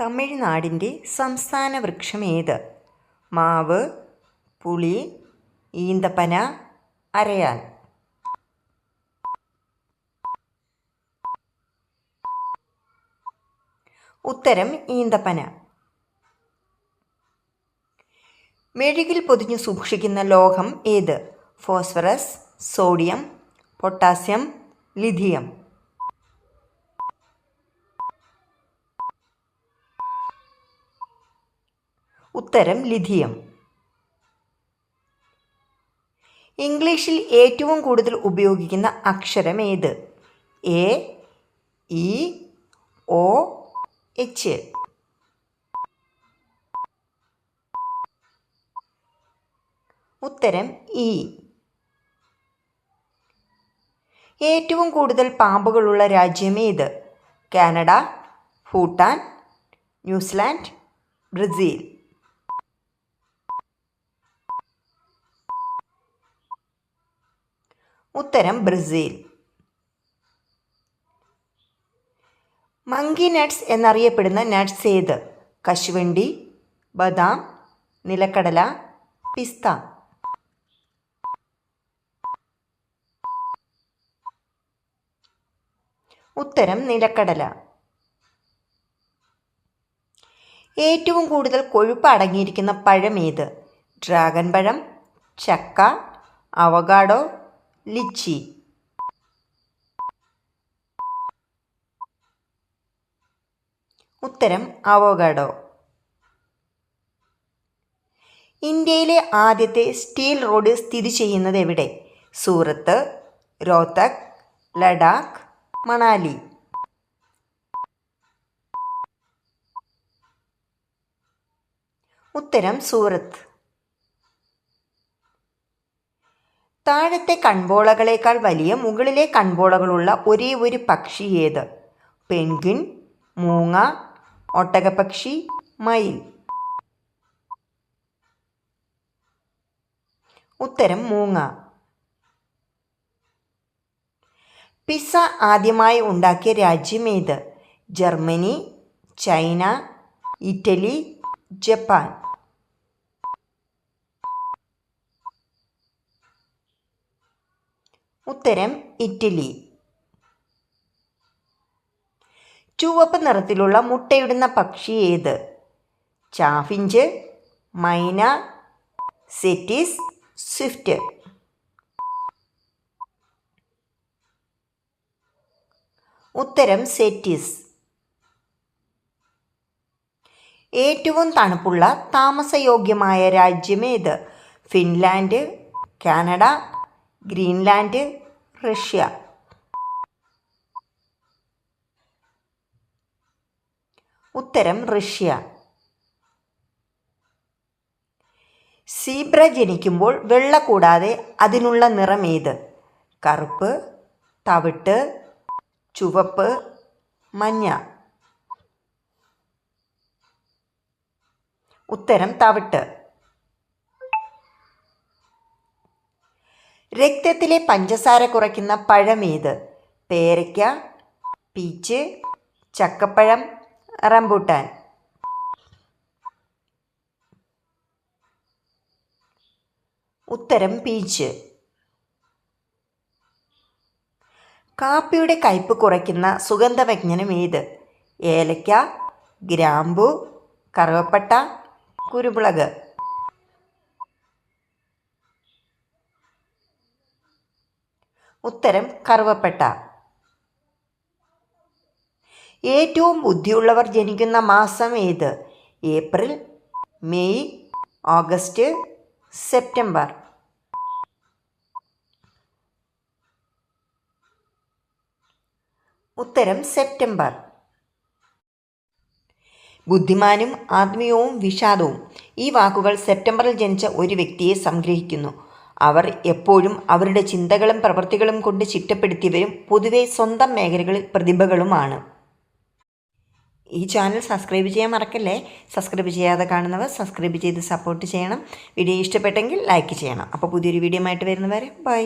തമിഴ്നാടിന്റെ സംസ്ഥാന വൃക്ഷം ഏത്? മാവ് പുളി ഈന്തപ്പന അരയാൽ ഉത്തരം ഈന്തപ്പന. മെഴുകിൽ പൊതിഞ്ഞു സൂക്ഷിക്കുന്ന ലോഹം ഏത്? Phosphorus sodium potassium lithium. ഉത്തരം ലിഥിയം. ഇംഗ്ലീഷിൽ ഏറ്റവും കൂടുതൽ ഉപയോഗിക്കുന്ന അക്ഷരം ഏത്? A E O H. ഉത്തരം ഇ. ഏറ്റവും കൂടുതൽ പാമ്പുകളുള്ള രാജ്യം ഏത്? Canada Bhutan New Zealand Brazil. ഉത്തരം ബ്രസീൽ. മങ്കി നട്ട്സ് എന്നറിയപ്പെടുന്ന നട്ട്സ് ഏത്? കശുവണ്ടി ബദാം നിലക്കടല പിസ്ത. ഉത്തരം നിലക്കടല. ഏറ്റവും കൂടുതൽ കൊഴുപ്പ് അടങ്ങിയിരിക്കുന്ന പഴം ഏത്? ഡ്രാഗൺ പഴം ചക്ക അവഗാഡോ ലിച്ചി. ഉത്തരം അവോഗാഡോ. ഇന്ത്യയിലെ ആദ്യത്തെ സ്റ്റീൽ റോഡ് സ്ഥിതി ചെയ്യുന്നത് എവിടെ? സൂറത്ത് രോഹ്തക് ലഡാക്ക് മണാലി. ഉത്തരം സൂറത്ത്. താഴത്തെ കൺപോളകളേക്കാൾ വലിയ മുകളിലെ കൺപോളകളുള്ള ഒരേ ഒരു പക്ഷി ഏത്? പെൻഗ്വിൻ മൂങ്ങ ഒട്ടകപ്പക്ഷി മയിൽ. ഉത്തരം മൂങ്ങ. പിസ ആദ്യമായി ഉണ്ടാക്കിയ രാജ്യം ഏത്? Germany China Italy Japan. ഉത്തരം ഇറ്റലി. ചുവപ്പ് നിറത്തിലുള്ള മുട്ടയിടുന്ന പക്ഷി ഏത്? ചാഫിഞ്ച് മൈന സെറ്റിസ് സ്വിഫ്റ്റ്. ഉത്തരം സെറ്റിസ്. ഏറ്റവും തണുപ്പുള്ള താമസയോഗ്യമായ രാജ്യമേത് ഫിൻലാൻഡ് കാനഡ ഗ്രീൻലാൻഡ് റഷ്യ. ഉത്തരം റഷ്യ. സീബ്ര ജനിക്കുമ്പോൾ വെള്ള കൂടാതെ അതിനുള്ള നിറം ഏത്? കറുപ്പ് തവിട്ട് ചുവപ്പ് മഞ്ഞ. ഉത്തരം തവിട്ട്. രക്തത്തിലെ പഞ്ചസാര കുറയ്ക്കുന്ന പഴമേത് പേരയ്ക്ക പീച്ച് ചക്കപ്പഴം റംബൂട്ടാൻ. ഉത്തരം പീച്ച്. കാപ്പിയുടെ കയ്പ് കുറയ്ക്കുന്ന സുഗന്ധവ്യജ്ഞനം ഏത്? ഏലയ്ക്ക ഗ്രാമ്പു കറുവപ്പട്ട കുരുമുളക്. ഉത്തരം കറുവപ്പെട്ട. ഏറ്റവും ബുദ്ധിയുള്ളവർ ജനിക്കുന്ന മാസം ഏത്? April May August September. ഉത്തരം സെപ്റ്റംബർ. ബുദ്ധിമാനും ആത്മീയവും വിഷാദവും. ഈ വാക്കുകൾ സെപ്റ്റംബറിൽ ജനിച്ച ഒരു വ്യക്തിയെ സംഗ്രഹിക്കുന്നു. അവർ എപ്പോഴും അവരുടെ ചിന്തകളും പ്രവൃത്തികളും കൊണ്ട് ചിട്ടപ്പെടുത്തിയവരും പൊതുവെ സ്വന്തം മേഖലകളിൽ പ്രതിഭകളുമാണ്. ഈ ചാനൽ സബ്സ്ക്രൈബ് ചെയ്യാൻ മറക്കല്ലേ? സബ്സ്ക്രൈബ് ചെയ്യാതെ കാണുന്നവർ സബ്സ്ക്രൈബ് ചെയ്ത് സപ്പോർട്ട് ചെയ്യണം. വീഡിയോ ഇഷ്ടപ്പെട്ടെങ്കിൽ ലൈക്ക് ചെയ്യണം. അപ്പോൾ പുതിയൊരു വീഡിയോ ആയിട്ട് വരുന്നവരെ ബൈ.